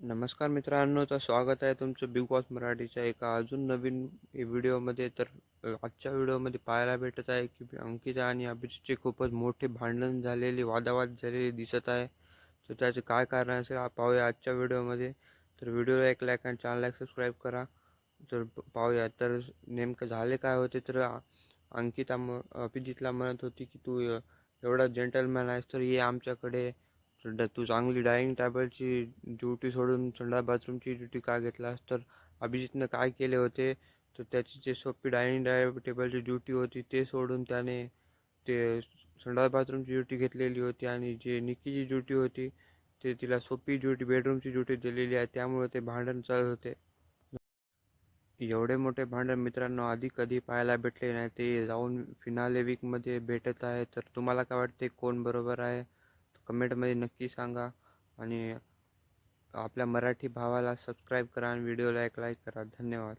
नमस्कार मित्रांनो तर स्वागत आहे तुमचं बिग बॉस मराठीच्या एका अजून नवीन व्हिडिओमध्ये. तर आजच्या व्हिडिओमध्ये पाहायला भेटत आहे की अंकिता आणि अभिजितचे खूपच मोठे भांडण झालेले वादावाद झालेले दिसत आहे. तर त्याचे काय कारण असेल पाहूया आजच्या व्हिडिओमध्ये. तर व्हिडिओला एक लाईक आणि चॅनलला सबस्क्राईब करा. तर पाहूया. तर नेमकं झाले काय होते? तर अंकिता म अभिजितला म्हणत होती की तू एवढा जेंटलमॅन आहेस तर ये आमच्याकडे. संडा तू चांगली डायनिंग टेबलची ड्युटी सोडून संडा बाथरूमची ड्युटी का घेतलास तर अभिजितनं काय केले होते? तर त्याची जे सोपी डायनिंग टेबलची ड्युटी होती ते सोडून त्याने ते संडास बाथरूमची ड्युटी घेतलेली होती आणि जे निक्कीची ड्युटी होती ते तिला सोपी ड्युटी बेडरूमची ड्युटी दिलेली आहे. त्यामुळे ते भांडण चालत होते. एवढे मोठे भांडण मित्रांनो आधी कधी पाहायला भेटले नाही. ते जाऊन फिनाले वीकमध्ये भेटत आहे. तर तुम्हाला काय वाटते? कोण बरोबर आहे? कमेंटमध्ये नक्की सांगा. आणि आपल्या मराठी भावाला सबस्क्राईब करा आणि व्हिडिओला एक लाईक करा. धन्यवाद.